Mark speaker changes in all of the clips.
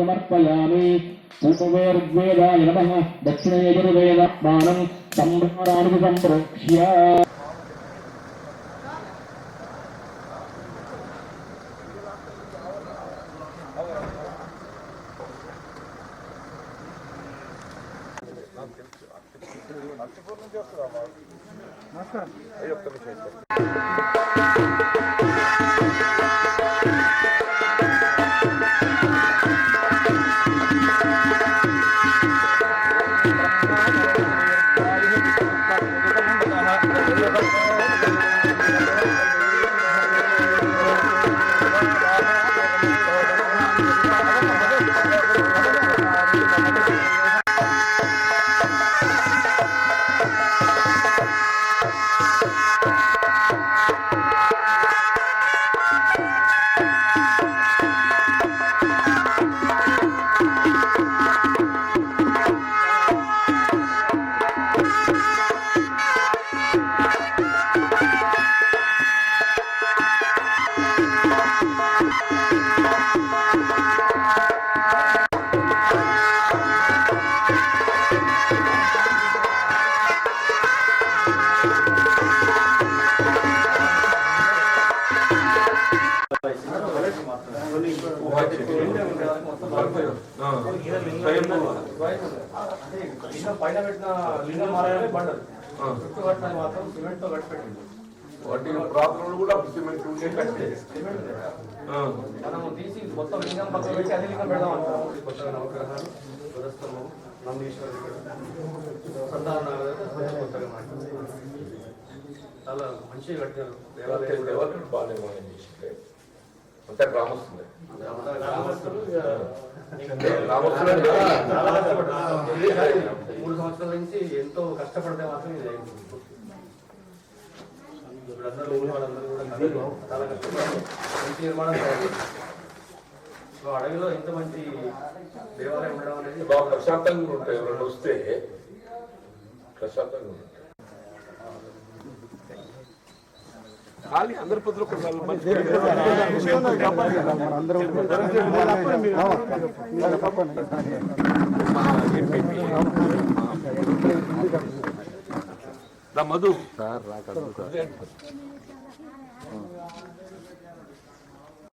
Speaker 1: సమర్పయామి పూర్వేర్వేదాయ నమ దక్షిణేయజుర్వేద మానం సంభ్రమరాను సంప్రోక్ష్య
Speaker 2: లింగం పైన పెట్టిన లింగం మారాలని బండలు చుట్టూ కట్టినది మాత్రం సిమెంట్తో కట్టి
Speaker 3: వాటి ప్రాబ్లం కూడా సిమెంట్ ఉండే కట్టే
Speaker 2: మనం తీసి మొత్తం లింగం పక్కన పెట్టి అదే లింగం పెడదాం కొత్తగా నవగ్రహాలు ధ్వజస్తంభం సంతాన కొత్తగా చాలా మంచిగా కట్టారు దేవాలయం కూడా.
Speaker 3: బాగానే మనం అంతా గ్రామస్తుంది
Speaker 2: మూడు సంవత్సరాల నుంచి ఎంతో కష్టపడితే మాత్రం ఇది అయింది. ఇప్పుడు అందరూ వాళ్ళందరూ కూడా చాలా కష్టపడి మంచి నిర్మాణం చేయాలి. సో అడవిలో ఇంత మంచి దేవాలయం ఉండడం అనేది
Speaker 3: బాగా ప్రశాంతంగా ఉంటాయి ఎవరైనా వస్తే ప్రశాంతంగా ఉంటాయి ఖాళీ మధు.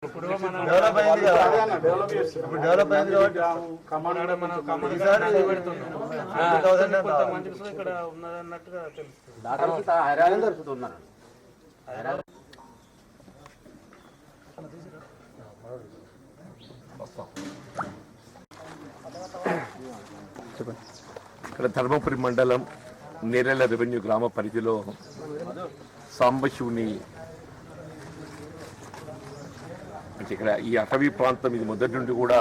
Speaker 4: ఇప్పుడు డెవలప్ అయింది కాబట్టి
Speaker 5: ఇక్కడ ఉన్నదన్నట్టుగా తెలుస్తుంది.
Speaker 3: ఇక్కడ ధర్మపురి మండలం నేరెల రెవెన్యూ గ్రామ పరిధిలో సాంబశివుని అంటే ఇక్కడ ఈ అటవీ ప్రాంతం ఇది మొదటి నుండి కూడా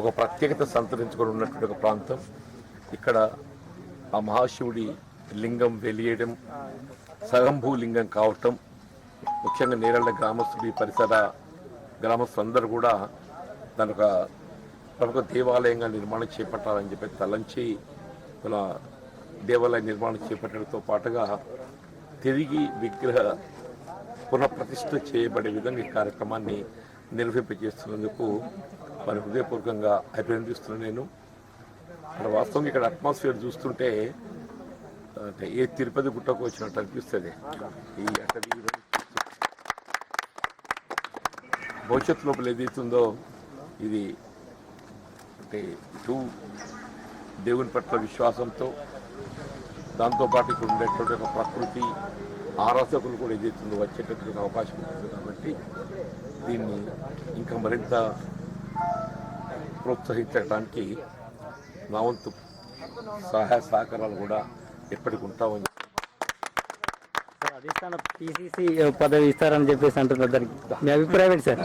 Speaker 3: ఒక ప్రత్యేకత సంతరించుకొని ఉన్నటువంటి ఒక ప్రాంతం. ఇక్కడ ఆ మహాశివుడి లింగం వెలియడం సగంభూ లింగం కావటం ముఖ్యంగా నేరళ్ళ గ్రామస్తుడి పరిసర గ్రామస్తులందరూ కూడా దాని ఒక ప్రముఖ దేవాలయంగా నిర్మాణం చేపట్టాలని చెప్పి తలంచి ఇలా దేవాలయ నిర్మాణం చేపట్టడంతో పాటుగా తిరిగి విగ్రహ పునఃప్రతిష్ఠ చేయబడే విధంగా ఈ కార్యక్రమాన్ని నిర్వహింపజేస్తున్నందుకు మరి హృదయపూర్వకంగా అభినందిస్తున్నాను నేను. ఇక్కడ వాస్తవంగా ఇక్కడ అట్మాస్ఫియర్ చూస్తుంటే అంటే ఏ తిరుపతి గుట్టకు వచ్చినట్టు అనిపిస్తుంది. ఈ అటవీ భవిష్యత్తు లోపల ఏదైతుందో ఇది అంటే ఇటు దేవుని పట్ల విశ్వాసంతో దాంతోపాటు ఇక్కడ ఉండేటువంటి ఒక ప్రకృతి ఆరాధకులు కూడా ఏదైతుందో వచ్చేటటువంటి అవకాశం ఉంటుంది కాబట్టి దీన్ని ఇంకా మరింత ప్రోత్సహించడానికి నా వంతు సహాయ సహకారాలు కూడా ఎప్పటికి ఉంటామని
Speaker 6: సార్ పిసిసి పదవి ఇస్తారని చెప్పేసి అంటున్నారు దానికి. మీ అభిప్రాయం ఏంటి సార్?